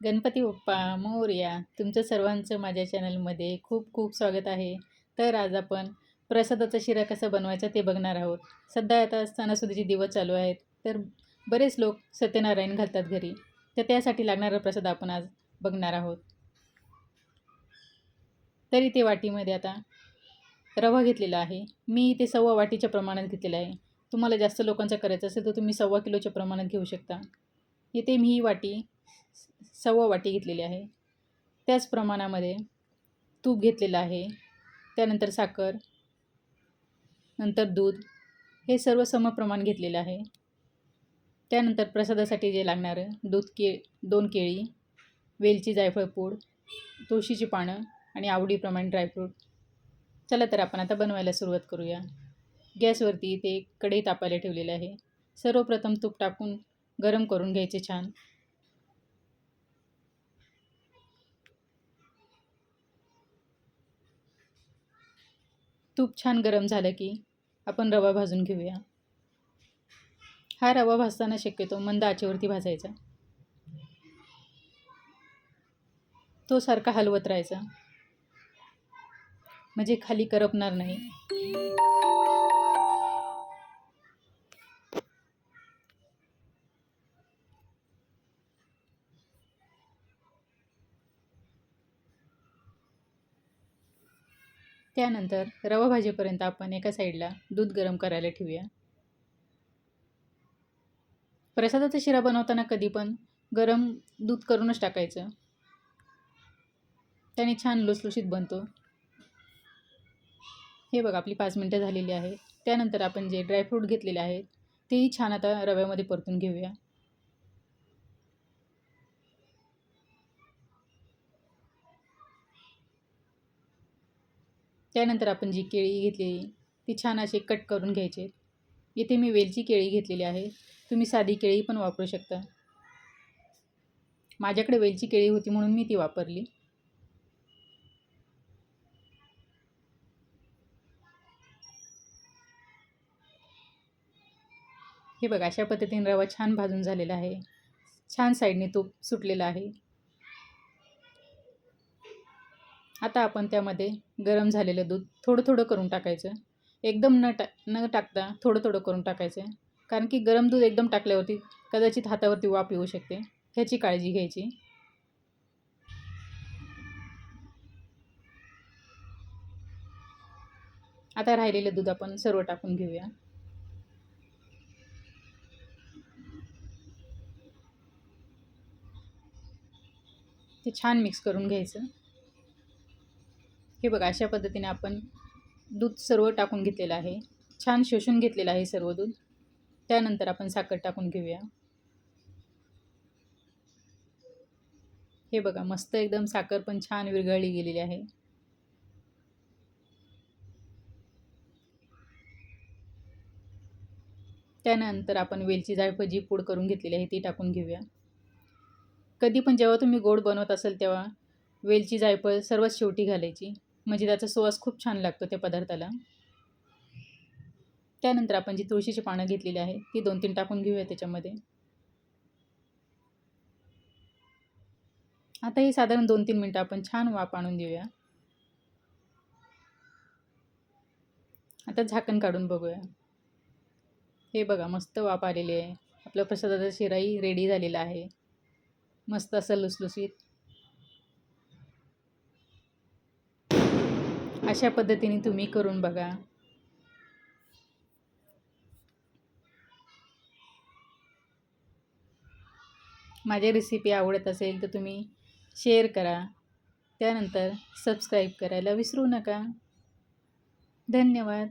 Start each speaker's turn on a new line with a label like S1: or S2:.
S1: गणपती बाप्पा मोर्या तुमचं सर्वांचं माझ्या चॅनलमध्ये खूप खूप स्वागत आहे. तर आज आपण प्रसादाचा शिरा कसा बनवायचा ते बघणार आहोत. सध्या आता सणासुदीचे दिवस चालू आहेत तर बरेच लोक सत्यनारायण घालतात घरी. तर त्यासाठी लागणारा प्रसाद आपण आज बघणार आहोत. तरी ते वाटीमध्ये आता रवा घेतलेला आहे. मी ते सव्वा वाटीच्या प्रमाणात घेतलेला आहे. तुम्हाला जास्त लोकांचा करायचं असेल तर तुम्ही सव्वा किलोच्या प्रमाणात घेऊ शकता. इथे मी ही वाटी सव्वा वाटी घेतलेली आहे. त्याच प्रमाणामध्ये तूप घेतलेलं आहे. त्यानंतर साखर नंतर दूध हे सर्व समप्रमाण घेतलेलं आहे. त्यानंतर प्रसादासाठी जे लागणारं दूध के दोन केळी वेलची जायफळ पूड तुळशीची पानं आणि आवडीप्रमाणे ड्रायफ्रूट चला तर आपण आता बनवायला सुरुवात करूया. गॅसवरती ते कढई तापायला ठेवलेलं आहे. सर्वप्रथम तूप टाकून गरम करून घ्यायचे छान. तूप छान गरम झालं की आपण रवा भाजून घेऊया. हा रवा भाजताना शक्यतो मंद आचेवरती भाजायचा. तो सारखा हलवत राहायचा. म्हणजे खाली करपणार नाही. त्यानंतर रवा भाजीपर्यंत आपण एका साईडला दूध गरम करायला ठेवूया. प्रसादाचा शिरा बनवताना कधी पण गरम दूध करूनच टाकायचं. त्याने छान लुसलुशीत बनतो. हे बघा आपली पाच मिनटं झालेली आहे. त्यानंतर आपण जे ड्रायफ्रूट घेतलेले आहेत तेही छान आता रव्यामध्ये परतून घेऊया. त्यानंतर आपण जी केळी घेतलेली ती छान अशी कट करून घ्यायचे. इथे मी वेलची केळी घेतलेली आहे. तुम्ही साधी केळी पण वापरू शकता. माझ्याकडे वेलची केळी होती म्हणून मी ती वापरली. हे बघा अशा पद्धतीने रवा छान भाजून झालेला आहे. छान साईडने तूप सुटलेला आहे. आता आपण त्यामध्ये गरम झालेलं दूध थोडं थोडं करून टाकायचं. एकदम न टा न टाकता थोडं थोडं करून टाकायचं. कारण की गरम दूध एकदम टाकल्यावरती कदाचित हातावरती वाफ येऊ शकते. ह्याची काळजी घ्यायची. आता राहिलेलं दूध आपण सर्व टाकून घेऊया. ते छान मिक्स करून घ्यायचं. हे बघा अशा पद्धतीने आपण दूध सर्व टाकून घेतलेलं आहे. छान शोषून घेतलेलं आहे सर्व दूध. त्यानंतर आपण साखर टाकून घेऊया. हे बघा मस्त एकदम साखर पण छान विरघळली गेलेली आहे. त्यानंतर आपण वेलची जायफळ जी पूड करून घेतलेली आहे ती टाकून घेऊया. कधी पण जेव्हा तुम्ही गोड बनवत असाल तेव्हा वेलची जायफळ सर्वात शेवटी घालायची. म्हणजे त्याचा सुवास खूप छान लागतो त्या पदार्थाला. त्यानंतर आपण जी तुळशीची पानं घेतलेली आहे ती दोन तीन टाकून घेऊया त्याच्यामध्ये. आता ही साधारण दोन तीन मिनटं आपण छान वाफ आणून देऊया. आता झाकण काढून बघूया. हे बघा मस्त वाफ आलेली आहे. आपल्या प्रसादाचा शिराही रेडी झालेला आहे. मस्त असं लुसलुसीत अशा पद्धतीने तुम्ही करून बघा. माझी रेसिपी आवडत असेल तर तुम्ही शेअर करा. त्यानंतर सबस्क्राईब करायला विसरू नका. धन्यवाद.